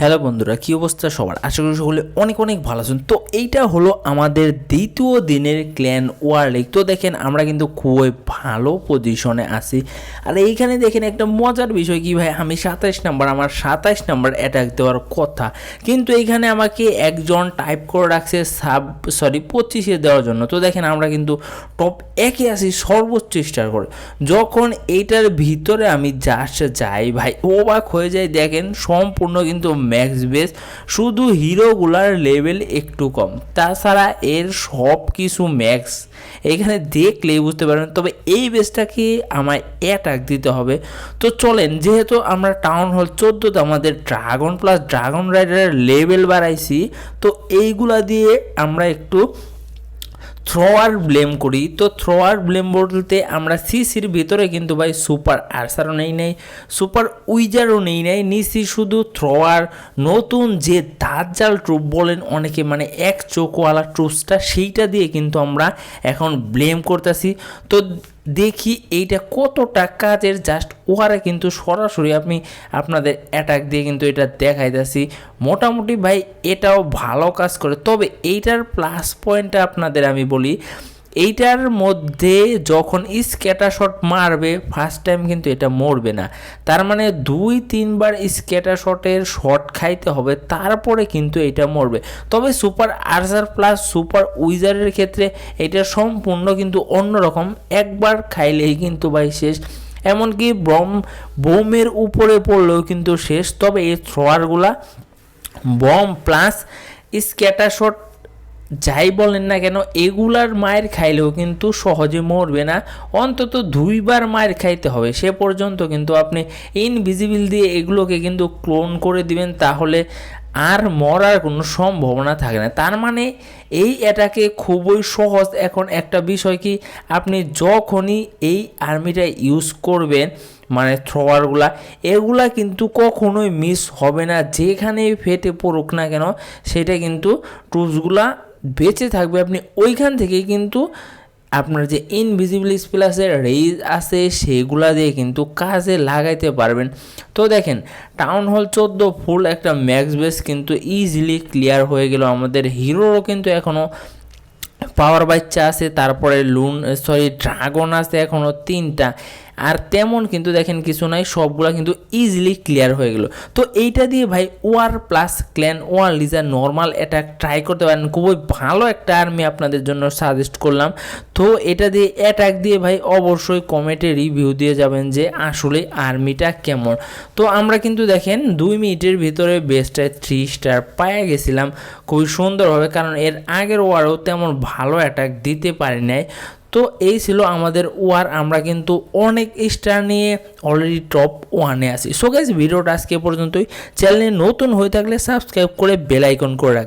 Hello বন্ধুরা, কী অবস্থা সবার? আশা করি সকলে অনেক অনেক ভালো আছেন। তো এইটা হলো আমাদের দ্বিতীয় দিনের ক্ল্যান ওয়ার লিগ তো দেখেন, আমরা কিন্তু খুবই ভালো পজিশনে আছি। আর এইখানে দেখেন একটা মজার বিষয় কি ভাই, আমি সাতাইশ নাম্বার আমার সাতাইশ নাম্বার অ্যাটাক দেওয়ার কথা। কিন্তু এইখানে আমাকে একজন টাইপ করে রাখছে সাব সরি পঁচিশে দেওয়ার জন্য। তো দেখেন, আমরা কিন্তু টপ একে আসি সর্বোচ্চ চেষ্টা করে। যখন এইটার ভিতরে আমি জাস্ট যাই ভাই, অবাক হয়ে যায় দেখেন সম্পূর্ণ কিন্তু ম্যাক্স বেস শুধু হিরোগুলার লেভেল একটু কম। তাছাড়া এর সব কিছু ম্যাক্স এখানে দেখলেই বুঝতে পারবেন, তবে এই বেসটাকে আমায় অ্যাটাক দিতে হবে। তো চলেন, যেহেতু আমরা টাউন হল চোদ্দোতে আমাদের ড্রাগন প্লাস ড্রাগন রাইডারের লেভেল বাড়াইছি, তো এইগুলা দিয়ে আমরা একটু থ্রোয়ার ব্লেম করি। তো থ্রোয়ার ব্লেম বলতে আমরা সিসির ভিতরে কিন্তু ভাই সুপার আর্সারও নেই নাই সুপার উইজারও নেই নাই। নিসি শুধু থ্রোয়ার নতুন যে দাজ্জাল ট্রুপ বলেন অনেকে মানে এক চোখওয়ালা ট্রুপসটা সেইটা দিয়ে কিন্তু আমরা এখন ব্লেম করতেছি। তো দেখি এইটা কতটা কাজের জাস্ট ওয়ারে কিন্তু সরাসরি আমি আপনাদের অ্যাটাক দিয়ে কিন্তু এটা দেখাইতেছি। মোটামুটি ভাই এটাও ভালো কাজ করে। তবে এইটার প্লাস পয়েন্টটা আপনাদের আমি বলি এইটার মধ্যে যখন স্ক্যাটার শট মারবে ফার্স্ট টাইম কিন্তু এটা মরবে না। তার মানে দুই, তিনবার স্ক্যাটার শটের শট খাইতে হবে, তারপরে কিন্তু এটা মরবে। তবে সুপার আর্সার প্লাস সুপার উইজারের ক্ষেত্রে এটা সম্পূর্ণ কিন্তু অন্যরকম। একবার খাইলেই কিন্তু ভাই শেষ। এমনকি বম বোমের উপরে পড়লেও কিন্তু শেষ। তবে এই থ্রোয়ারগুলা বম প্লাস স্ক্যাটার শট যাই বলেন না কেন, এগুলার মায়ের খাইলেও কিন্তু সহজে মরবে না। অন্তত দুইবার মায়ের খাইতে হবে। সে পর্যন্ত কিন্তু আপনি ইনভিজিবল দিয়ে এগুলোকে কিন্তু ক্লোন করে দিবেন, তাহলে আর মরার কোনো সম্ভাবনা থাকে না। তার মানে এই এটাকে খুবই সহজ এখন একটা বিষয় কি, আপনি যখনই এই আর্মিটা ইউজ করবেন মানে থ্রোয়ারগুলা এগুলা কিন্তু কখনোই মিস হবে না। যেখানেই ফেটে পড়ুক না কেন, সেটা কিন্তু টুলসগুলা বেঁচে থাকবে। আপনি ওইখান থেকেই কিন্তু আপনার যে ইনভিজিবল প্লাসের রেজ আছে, সেগুলা দিয়ে কিন্তু কাজে লাগাইতে পারবেন। তো দেখেন টাউন হল চোদ্দ ফুল একটা ম্যাক্স বেস কিন্তু ইজিলি ক্লিয়ার হয়ে গেল। আমাদের হিরোরও কিন্তু এখনও পাওয়ার বাচ্চা আছে, তারপরে লুন সরি ড্রাগন আছে এখনও তিনটা। আর তেমন কিন্তু দেখেন কিছু নাই, সবগুলা কিন্তু ইজিলি ক্লিয়ার হয়ে গেল। তো এইটা দিয়ে ভাই ওয়ার প্লাস ক্ল্যান, ওয়ার লিজার নর্মাল অ্যাটাক ট্রাই করতে পারেন। খুবই ভালো একটা আর্মি আপনাদের জন্য সাজেস্ট করলাম। তো এটা দিয়ে অ্যাটাক দিয়ে ভাই অবশ্যই কমেন্টে রিভিউ দিয়ে যাবেন যে আসলে আর্মিটা কেমন। তো আমরা কিন্তু দেখেন দুই মিনিটের ভিতরে বেস্টায় থ্রি স্টার পায়ে গেছিলাম। খুবই সুন্দরভাবে, কারণ এর আগের ওয়ারও তেমন ভালো অ্যাটাক দিতে পারি নাই। তো এই ছিল আমাদের ওয়ার, আমরা কিন্তু অনেক স্টার নিয়ে অলরেডি টপ ওয়ানে আছি। সো গাইজ ভিডিওটা আজকে পর্যন্তই। চ্যানেলে নতুন হয়ে থাকলে সাবস্ক্রাইব করে বেল আইকন করে রাখবেন।